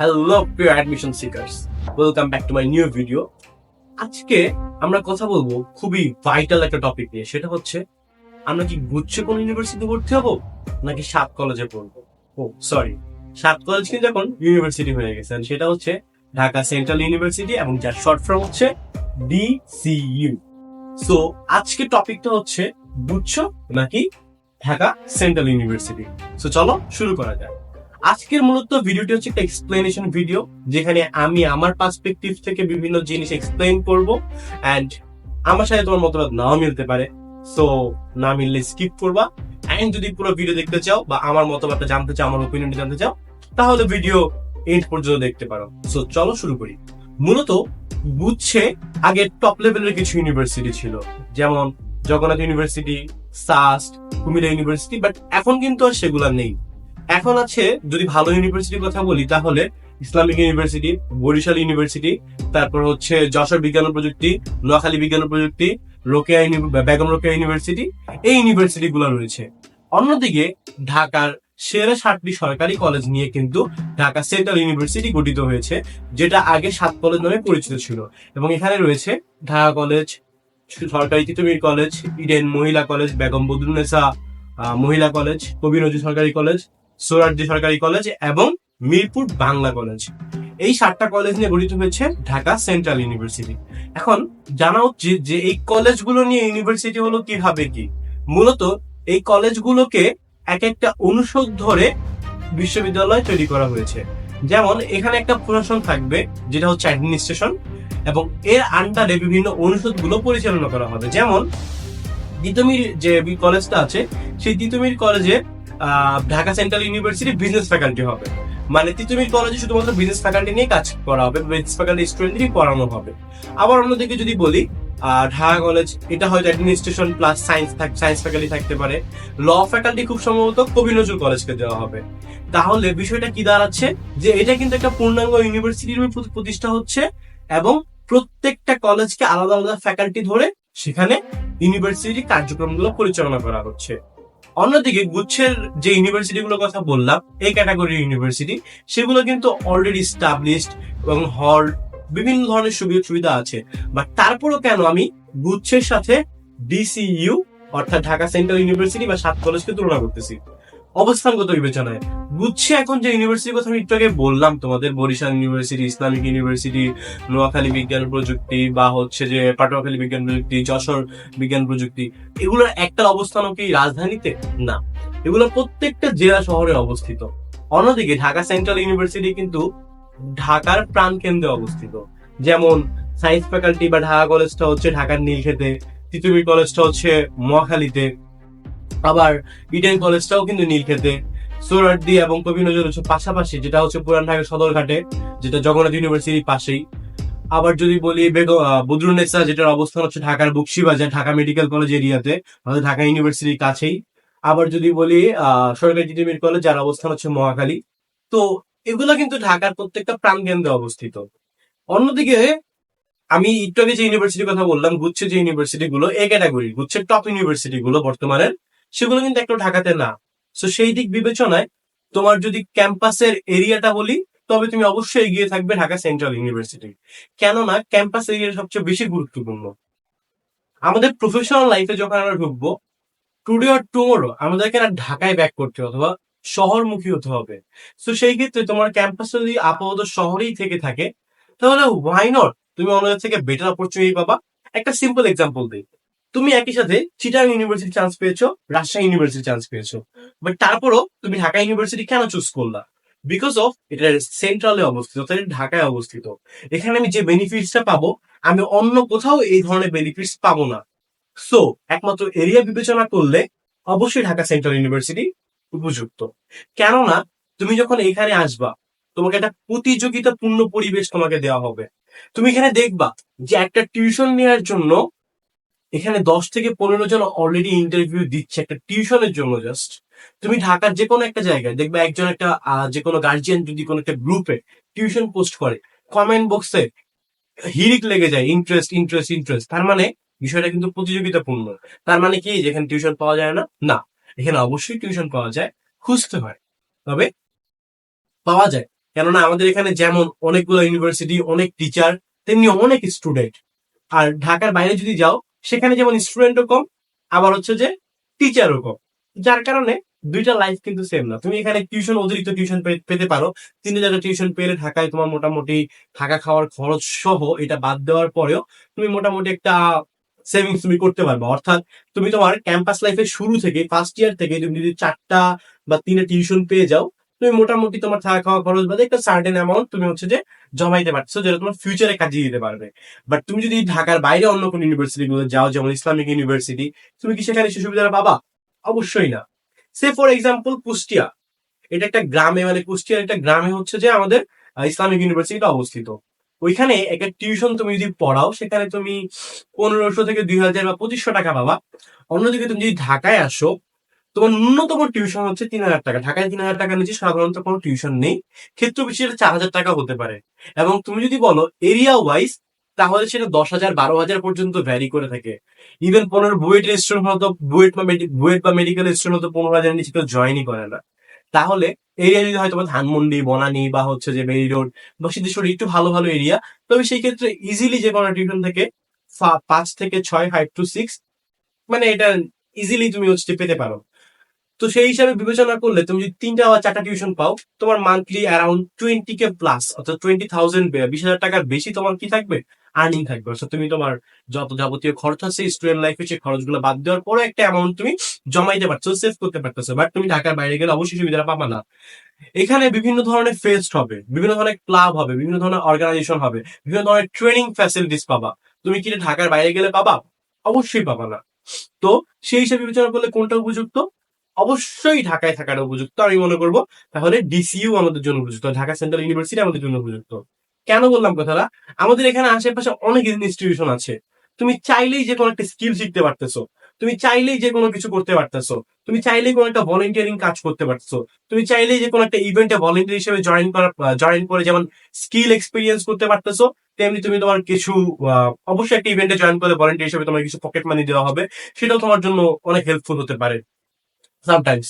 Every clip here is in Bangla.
হ্যালো প্রিয় admission seekers welcome back to my new video আজকে আমরা কথা বলব খুবই ভাইটাল একটা টপিক নিয়ে। সেটা হচ্ছে, আমরা কি গুচ্ছে কোন ইউনিভার্সিটি ভর্তি হব, নাকি সাত কলেজে পড়ব? ও সরি সাত কলেজ কিন্তু এখন ইউনিভার্সিটি হয়ে গেছে। সেটা হচ্ছে ঢাকা সেন্ট্রাল ইউনিভার্সিটি এবং যার শর্ট ফর্ম হচ্ছে ডিসিইউ সো আজকে টপিকটা হচ্ছে গুচ্ছ নাকি ঢাকা সেন্ট্রাল ইউনিভার্সিটি সো চলো শুরু করা যাক। আজকের মূলত ভিডিওটি হচ্ছে একটা এক্সপ্লেনেশন ভিডিও যেখানে আমি আমার পার্সপেক্টিভ থেকে বিভিন্ন জিনিস এক্সপ্লেন করব এন্ড আমার সাথে তোমার মতবাদ নাও মিলতে পারে। সো না মিললে স্কিপ করবা এন্ড যদি পুরো ভিডিও দেখতে চাও বা আমার মতবাদটা জানতে চাও, আমার ওপিনিয়নটা জানতে চাও, তাহলে ভিডিও এন্ড পর্যন্ত দেখতে পারো। সো চলো শুরু করি। মূলত, বুঝছে, আগে টপ লেভেলের কিছু ইউনিভার্সিটি ছিল, যেমন Jagannath university SUST Comilla university but এখন কিন্তু আর সেগুলা নেই। এখন আছে যদি ভালো ইউনিভার্সিটির কথা বলি তাহলে ইসলামিক ইউনিভার্সিটি বরিশাল ইউনিভার্সিটি তারপর হচ্ছে যশোর বিজ্ঞান প্রযুক্তি নোয়াখালী বিজ্ঞান প্রযুক্তি রোকেয়া বেগম রোকেয়া ইউনিভার্সিটি এই ইউনিভার্সিটি গুলো রয়েছে। অন্যদিকে ঢাকার সেরা সাতটি সরকারি কলেজ নিয়ে কিন্তু ঢাকা সেন্ট্রাল ইউনিভার্সিটি গঠিত হয়েছে যেটা আগে সাত কলেজ নামে পরিচিত ছিল। এবং এখানে রয়েছে ঢাকা কলেজ সরকারি তিতুমির কলেজ ইডেন মহিলা কলেজ বেগম বদরুন্নেসা আহ, মহিলা কলেজ কবি নজরুল সরকারি কলেজ সোরারজি সরকারি কলেজ এবং মিরপুর বাংলা কলেজ এই সাতটা কলেজ নিয়ে গঠিত হয়েছে ঢাকা সেন্ট্রাল ইউনিভার্সিটি এখন জানা উচিত যে এই কলেজগুলো নিয়ে ইউনিভার্সিটি হলো কীভাবে কি? মূলত এই কলেজগুলোকে এক একটা অনুষদ ধরে বিশ্ববিদ্যালয় তৈরি করা হয়েছে। যেমন এখানে একটা প্রশাসন থাকবে, যেটা হচ্ছে অ্যাডমিনিস্ট্রেশন এবং এর আন্ডারে বিভিন্ন অনুষদগুলো পরিচালনা করা হবে। যেমন তিতুমির যে কলেজটা আছে, সেই তিতুমির কলেজে Dhaka central university business faculty হবে। মানে তিতুমির কলেজে শুধুমাত্র বিজনেস ফ্যাকাল্টি নিয়ে কাজ করা হবে বিজনেস ফ্যাকাল্টি স্টুডেন্টই পড়ানো হবে। আবার অন্যদিকে যদি বলি ঢাকা কলেজ এটা হয়তো administration plus science science faculty থাকতে পারে। ল ফ্যাকাল্টি খুব সম্ভবত কবি নজরুল কলেজকে দেওয়া হবে। তাহলে বিষয়টা কি দাঁড়াচ্ছে? যে এটা কিন্তু একটা পূর্ণাঙ্গ ইউনিভার্সিটির প্রতি- প্রতিষ্ঠা হচ্ছে এবং প্রত্যেকটা কলেজকে আলাদা আলাদা ফ্যাকাল্টি ধরে সেখানে ইউনিভার্সিটি কার্যক্রমগুলো পরিচালনা করা হচ্ছে। অন্যদিকে গুচ্ছের যে ইউনিভার্সিটি গুলোর কথা বললাম, এই ক্যাটাগরির ইউনিভার্সিটি সেগুলো কিন্তু অলরেডি স্টাবলিশড এবং হল বিভিন্ন ধরনের সুবিধা সুবিধা আছে। বাট তারপরও কেন আমি গুচ্ছের সাথে ডিসিইউ অর্থাৎ ঢাকা সেন্ট্রাল ইউনিভার্সিটি বা সাত কলেজকে তুলনা করতেছি? অবস্থানগত বিবেচনায়। বুঝছি এখন যে ইউনিভার্সিটির কথা আমি একটু আগে বললাম তোমাদের, Barishal university Islamic university Noakhali বিজ্ঞান প্রযুক্তি বা হচ্ছে যে পাটুয়াখালী বিজ্ঞান প্রযুক্তি, যশোর বিজ্ঞান প্রযুক্তি, এগুলোর একটা অবস্থানও কি রাজধানীতে? না। এগুলো প্রত্যেকটা জেলা শহরে অবস্থিত। অন্যদিকে ঢাকা সেন্ট্রাল ইউনিভার্সিটি কিন্তু ঢাকার প্রাণ কেন্দ্রে অবস্থিত। যেমন সায়েন্স ফ্যাকাল্টি বা ঢাকা কলেজটা হচ্ছে ঢাকার নীলক্ষেতে তিতুমির কলেজটা হচ্ছে মহাখালীতে আবার ইডেন কলেজটাও কিন্তু নীলক্ষেতে। সোরারদি এবং কবি নজরুল হচ্ছে পাশাপাশি, যেটা হচ্ছে পুরান ঢাকা সদরঘাটে যেটা জগন্নাথ ইউনিভার্সিটির পাশেই। আবার যদি বলি বেগম বদরুন্নেসা যেটার অবস্থান হচ্ছে ঢাকার বক্সিবাজার, ঢাকা মেডিকেল কলেজ এরিয়াতে আমাদের ঢাকা ইউনিভার্সিটির কাছেই। আবার যদি বলি সরকারি জিটিমির কলেজ, যার অবস্থান হচ্ছে মহাখালী। তো এগুলো কিন্তু ঢাকার প্রত্যেকটা প্রাণ কেন্দ্রে অবস্থিত। অন্যদিকে, আমি একটু যে ইউনিভার্সিটির কথা বললাম, গুচ্ছে যে ইউনিভার্সিটি গুলো, এ ক্যাটাগরি গুচ্ছের টপ ইউনিভার্সিটি গুলো বর্তমানের সেগুলো কিন্তু একটু ঢাকাতে না। তো সেই দিক বিবেচনায় তোমার যদি ক্যাম্পাসের এরিয়াটা বলি, তবে তুমি অবশ্যই এগিয়ে থাকবে ঢাকা সেন্ট্রাল ইউনিভার্সিটি। কেননা ক্যাম্পাস এরিয়া সবচেয়ে বেশি গুরুত্বপূর্ণ। আমাদের প্রফেশনাল লাইফে যখন আমরা ঢুকবো টুডে আর টুমোরো আমাদেরকে না ঢাকায় ব্যাক করতে অথবা শহরমুখী হতে হবে। তো সেই ক্ষেত্রে তোমার ক্যাম্পাস যদি আপাতত শহরেই থেকে থাকে, তাহলে ওয়াই নট তুমি অন্যদের থেকে বেটার অপরচুনিটি পাবা। একটা সিম্পল এক্সাম্পল দিই। তুমি একই সাথে চিটাং ইউনিভার্সিটি চান্স পেয়েছ রাজশাহী ইউনিভার্সিটি চান্স পেয়েছ। বাট তারপরও তুমি ঢাকা ইউনিভার্সিটি কেন চুজ করলা? বিকজ অফ এটা সেন্ট্রালে অবস্থিত ঢাকায় অবস্থিত। এখানে আমি যে বেনিফিটসটা পাবো, আমি অন্য কোথাও এই ধরনের বেনিফিটস পাবো না। সো একমাত্র এরিয়া বিবেচনা করলে অবশ্যই ঢাকা সেন্ট্রাল ইউনিভার্সিটি উপযুক্ত। কেননা, তুমি যখন এখানে আসবা, তোমাকে একটা প্রতিযোগিতাপূর্ণ পরিবেশ তোমাকে দেওয়া হবে। তুমি এখানে দেখবা যে একটা টিউশন নেওয়ার জন্য এখানে দশ থেকে পনেরো জন অলরেডি ইন্টারভিউ দিচ্ছে একটা টিউশনের জন্য জাস্ট তুমি ঢাকার যে কোনো একটা জায়গায় দেখবে একজন একটা যে কোনো গার্জিয়ান যদি কোনো একটা গ্রুপে টিউশন পোস্ট করে কমেন্ট বক্সে হিরিক লেগে যায় ইন্টারেস্ট ইন্টারেস্ট ইন্টারেস্ট তার মানে বিষয়টা কিন্তু প্রতিযোগিতাপূর্ণ। তার মানে কি যেখানে টিউশন পাওয়া যায় না? না। এখানে অবশ্যই টিউশন পাওয়া যায়, খুঁজতে হয়। তবে পাওয়া যায়। কেননা আমাদের এখানে যেমন অনেকগুলো ইউনিভার্সিটি অনেক টিচার তেমনি অনেক স্টুডেন্ট আর ঢাকার বাইরে যদি যাও সেখানে যেমন স্টুডেন্টও কম, আবার হচ্ছে যে টিচারও কম। যার কারণে দুইটা লাইফ কিন্তু সেম না। তুমি এখানে টিউশন অতিরিক্ত টিউশন পেতে পারো। তিন হাজার টিউশন পেলে ঢাকায় তোমার মোটামুটি থাকা খাওয়ার খরচ সহ এটা বাদ দেওয়ার পরেও তুমি মোটামুটি একটা সেভিংস তুমি করতে পারবে। অর্থাৎ তুমি তোমার ক্যাম্পাস লাইফের শুরু থেকে ফার্স্ট ইয়ার থেকে তুমি যদি চারটা বা তিনটা টিউশন পেয়ে যাও তুমি মোটামুটি তোমার থাকা খাওয়া খরচ বাদে একটা সার্টেন অ্যামাউন্ট তুমি হচ্ছে যে জমাইতে পারছ, যেটা তোমার ফিউচারে কাজে দিতে পারবে। বাট তুমি যদি ঢাকার বাইরে অন্য কোনো ইউনিভার্সিটি গুলো যাও, যেমন ইসলামিক ইউনিভার্সিটি তুমি কি সেখানে সে সুবিধাটা পাবা? অবশ্যই না। Say for example Kushtia. এটা একটা গ্রামে মানে কুষ্টিয়ার একটা গ্রামে হচ্ছে যে আমাদের ইসলামিক ইউনিভার্সিটিটা অবস্থিত। ওইখানে একটা টিউশন তুমি যদি পড়াও, সেখানে তুমি পনেরোশো থেকে দুই হাজার বা পঁচিশশো টাকা পাবা। অন্যদিকে তুমি যদি ঢাকায় আসো তোমার ন্যূনতম টিউশন হচ্ছে তিন হাজার টাকা। ঢাকায় তিন হাজার টাকা নিচে সাধারণত কোনো টিউশন নেই। ক্ষেত্র বিশেষে চার হাজার টাকা হতে পারে। এবং তুমি যদি বলো এরিয়া ওয়াইজ তাহলে সেটা দশ হাজার, বারো হাজার পর্যন্ত ভ্যারি করে থাকে। ইভেন পনেরো বুয়েট স্টুডেন্ট হতো বুয়েট বা বুয়েট বা মেডিকেল স্টুডেন্ট হতো পনেরো হাজার নিচে কেউ জয়েনই করে না। তাহলে এরিয়া যদি হয়তো ধানমন্ডি, বনানি বা হচ্ছে যে মেরি রোড বা সিদ্ধেশ্বরী একটু ভালো ভালো এরিয়া তবে সেই ক্ষেত্রে ইজিলি যে কোনো টিউশন থেকে পাঁচ থেকে ছয় ফাইভ টু সিক্স মানে এটা ইজিলি তুমি হচ্ছে পেতে পারো। তো সেই হিসাবে বিবেচনা করলে তুমি যদি তিনটা বা চারটা টিউশন পাও, তোমার monthly around twenty K plus অর্থাৎ টোয়েন্টি থাউজেন্ড বিশ হাজার টাকার বেশি তোমার কি থাকবে? আর্নিং থাকবে। অর্থাৎ তুমি তোমার যত যাবতীয় খরচ আছে স্টুডেন্ট লাইফে সেই খরচগুলো বাদ দেওয়ার পরে একটা অ্যামাউন্ট তুমি জমাইতে পারছ সেভ করতে পারতেছো। বাট তুমি ঢাকার বাইরে গেলে অবশ্যই সুবিধাটা পাবা না। এখানে বিভিন্ন ধরনের ফেস্ট হবে, বিভিন্ন ধরনের ক্লাব হবে, বিভিন্ন ধরনের অর্গানাইজেশন হবে, বিভিন্ন ধরনের ট্রেনিং ফ্যাসিলিটিস পাবা। তুমি কি ঢাকার বাইরে গেলে পাবা? অবশ্যই পাবা না। তো সেই হিসেবে বিবেচনা করলে কোনটা উপযুক্ত? অবশ্যই ঢাকায় থাকার উপযুক্ত। আমি মনে করব, তাহলে ডিসিইউ আমাদের জন্য উপযুক্ত, ঢাকা সেন্ট্রাল ইউনিভার্সিটি আমাদের জন্য উপযুক্ত। কেন বললাম কথাটা? আমাদের এখানে আশেপাশে অনেক ইনস্টিটিউশন আছে। তুমি চাইলেই যে কোনো একটা স্কিল শিখতে পারতেছো। তুমি চাইলেই যে কোনো কিছু করতে পারতেছো। তুমি চাইলেই কোনো একটা ভলেন্টিয়ারিং কাজ করতে পারতেছো। তুমি চাইলেই যে কোনো একটা ইভেন্টে ভলেন্টিয়ার হিসেবে জয়েন করা জয়েন করে যেমন স্কিল এক্সপিরিয়েন্স করতে পারতেছো, তেমনি তুমি তোমার কিছু অবশ্যই একটা ইভেন্টে জয়েন করে ভলেন্টিয়ার হিসেবে তোমার কিছু পকেট মানি দেওয়া হবে। সেটাও তোমার জন্য অনেক হেল্পফুল হতে পারে। সামটাইমস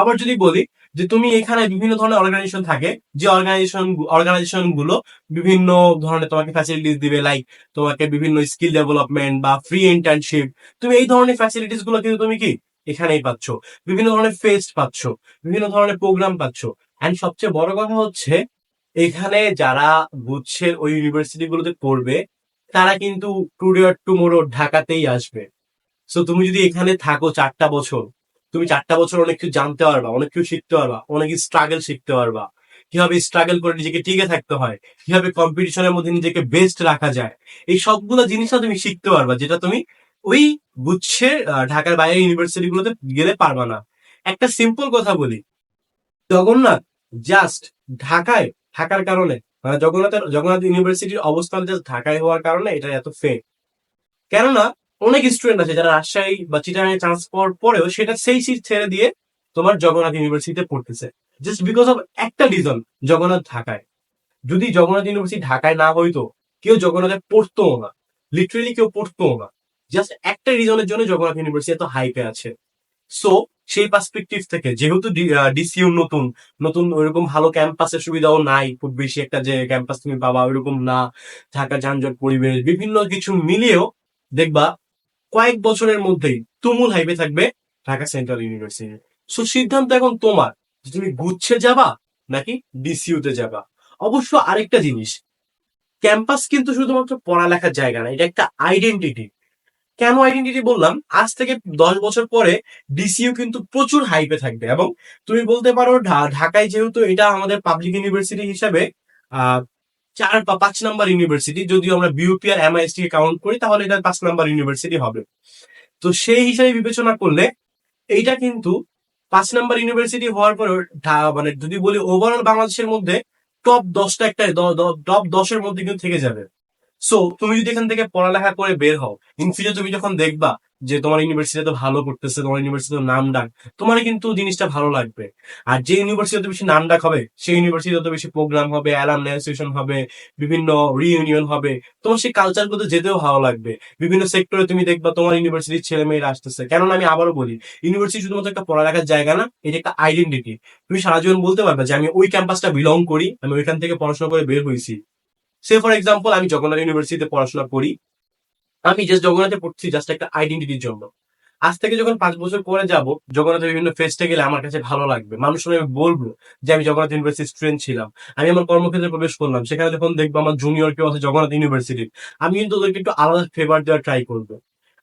আবার যদি বলি যে তুমি এখানে বিভিন্ন ধরনের অর্গানাইজেশন থাকে, যে অর্গানাইজেশন অর্গানাইজেশনগুলো বিভিন্ন ধরনের তোমাকে ফ্যাসিলিটিস দিবে লাইক তোমাকে বিভিন্ন স্কিল ডেভেলপমেন্ট বা ফ্রি ইন্টার্নশিপ তুমি এই ধরনের ফ্যাসিলিটিসগুলো কিন্তু তুমি কি? এখানেই পাচ্ছ। বিভিন্ন ধরনের ফেস্ট পাচ্ছ, বিভিন্ন ধরনের প্রোগ্রাম পাচ্ছ। এন্ড সবচেয়ে বড় কথা হচ্ছে, এখানে যারা গুচ্ছের ওই ইউনিভার্সিটি গুলোতে পড়বে, তারা কিন্তু টুডে অর টুমোরো ঢাকাতেই আসবে। সো তুমি যদি এখানে থাকো চারটা বছর তুমি চারটা বছর অনেক কিছু জানতে পারবা, অনেক কিছু শিখতে পারবা অনেক স্ট্রাগল শিখতে পারবা। কীভাবে স্ট্রাগল করে নিজেকে টিকে থাকতে হয়, কীভাবে কম্পিটিশনের মধ্যে নিজেকে বেস্ট রাখা যায়, এই সবগুলো জিনিসটা তুমি শিখতে পারবা, যেটা তুমি ওই গুচ্ছের ঢাকার বাইরে ইউনিভার্সিটি গুলোতে গেলে পারবা না। একটা সিম্পল কথা বলি, জগন্নাথ জাস্ট ঢাকায় থাকার কারণে মানে জগন্নাথের, জগন্নাথ ইউনিভার্সিটির অবস্থান জাস্ট ঢাকায় হওয়ার কারণে এটা এত ফেক কেননা অনেক স্টুডেন্ট আছে যারা রাজশাহী বা চিটাগাং চান্স পাওয়ার পরেও সেটা সেই সিট ছেড়ে দিয়ে তোমার জগন্নাথ ইউনিভার্সিটিতে পড়তেছে। জাস্ট বিকজ অফ একটা রিজন জগন্নাথ ঢাকায়। যদি জগন্নাথ ইউনিভার্সিটি ঢাকায় না হইতো, কেউ জগন্নাথে পড়তো না। লিটারেলি কেউ পড়তো না। জাস্ট একটা রিজনের জন্য জগন্নাথ ইউনিভার্সিটি এত হাইপে আছে। সো সেই পার্সপেক্টিভ থেকে, যেহেতু ডিসিউ নতুন নতুন ওইরকম ভালো ক্যাম্পাসের সুবিধাও নাই, খুব বেশি একটা যে ক্যাম্পাস তুমি পাবা ওইরকম না। ঢাকা যানজট, পরিবেশ, বিভিন্ন কিছু মিলিয়েও দেখবা কয়েক বছরের মধ্যেই তুমুল হাইপে থাকবে ঢাকা সেন্ট্রাল ইউনিভার্সিটি সো সিদ্ধান্ত এখন তোমার যে তুমি গুচ্ছে যাবা নাকি ডিসিউ তে যাবা? অবশ্য আরেকটা জিনিস ক্যাম্পাস কিন্তু শুধুমাত্র পড়ালেখার জায়গা না, এটা একটা আইডেন্টিটি কেন আইডেন্টিটি বললাম? আজ থেকে দশ বছর পরে ডিসিউ কিন্তু প্রচুর হাইপে থাকবে এবং তুমি বলতে পারো ঢাকায় যেহেতু এটা আমাদের পাবলিক ইউনিভার্সিটি হিসাবে চার বা পাঁচ নাম্বার ইউনিভার্সিটি যদিও আমরা বিউপি আর এমআইএসটি কে কাউন্ট করি, তাহলে এটা পাঁচ নাম্বার ইউনিভার্সিটি হবে। তো সেই হিসাবে বিবেচনা করলে এইটা কিন্তু পাঁচ নাম্বার ইউনিভার্সিটি হওয়ার পরে মানে যদি বলি ওভারঅল বাংলাদেশের মধ্যে টপ দশটা একটা টপ দশের মধ্যে কিন্তু থেকে যাবে। সো তুমি যদি এখান থেকে পড়ালেখা করে বের হও ইন ফিউচার তুমি যখন দেখবা যে তোমার ইউনিভার্সিটি ইউনিভার্সিটিতে ভালো করতেছে, তোমার ইউনিভার্সিটির নাম ডাক, তোমার কিন্তু জিনিসটা ভালো লাগবে। আর যে ইউনিভার্সিটি ইউনিভার্সিটিতে বেশি নাম ডাক হবে, সেই ইউনিভার্সিটি ইউনিভার্সিটিতে বেশি প্রোগ্রাম হবে অ্যালাম অ্যাসোসিয়েশন হবে, বিভিন্ন রিইউনিয়ন হবে, তোমার সেই কালচারগুলো যেতেও ভালো লাগবে। বিভিন্ন সেক্টরে তুমি দেখবা তোমার ইউনিভার্সিটির ছেলে মেয়েরা আসতেছে। কেননা আমি আবারও বলি ইউনিভার্সিটি শুধুমাত্র একটা পড়ালেখার জায়গা না, এটা একটা আইডেন্টিটি তুমি সারা জীবন বলতে পারবে যে আমি ওই ক্যাম্পাসটা বিলং করি, আমি ওইখান থেকে পড়াশোনা করে বের হয়েছি। সে ফর এক্সাম্পল আমি জগন্নাথ ইউনিভার্সিটিতে পড়াশোনা করি। আমি জাস্ট জগন্নাথে পড়ছি জাস্ট একটা আইডেন্টিটির জন্য। আজ থেকে যখন পাঁচ বছর পরে যাব, জগন্নাথের বিভিন্ন ফেস্টে গেলে আমার কাছে ভালো লাগবে। মানুষ আমি বলব যে আমি জগন্নাথ ইউনিভার্সিটির স্টুডেন্ট ছিলাম। আমি আমার কর্মক্ষেত্রে প্রবেশ করলাম। সেখানে যখন দেখব আমার জুনিয়র কেউ আছে জগন্নাথ ইউনিভার্সিটির আমি কিন্তু ওদেরকে একটু আলাদা ফেভার দেওয়ার ট্রাই করব।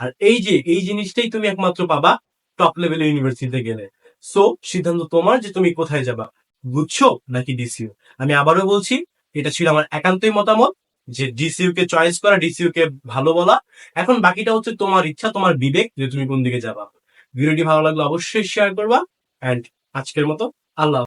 আর এই যে, এই জিনিসটাই তুমি একমাত্র পাবা টপ লেভেলের ইউনিভার্সিটিতে গেলে। সো সিদ্ধান্ত তোমার যে তুমি কোথায় যাবা। বুঝছ নাকি ডিসিও আমি আবারও বলছি, এটা ছিল আমার একান্তই মতামত। যে ডিসিউ কে চয়েস করা ডিসিউ কে ভালো বলা এখন বাকিটা হচ্ছে তোমার ইচ্ছা, তোমার বিবেক যে তুমি কোন দিকে যাবা ভিডিওটি ভালো লাগলে অবশ্যই শেয়ার করবা এন্ড আজকের মতো আল্লাহ।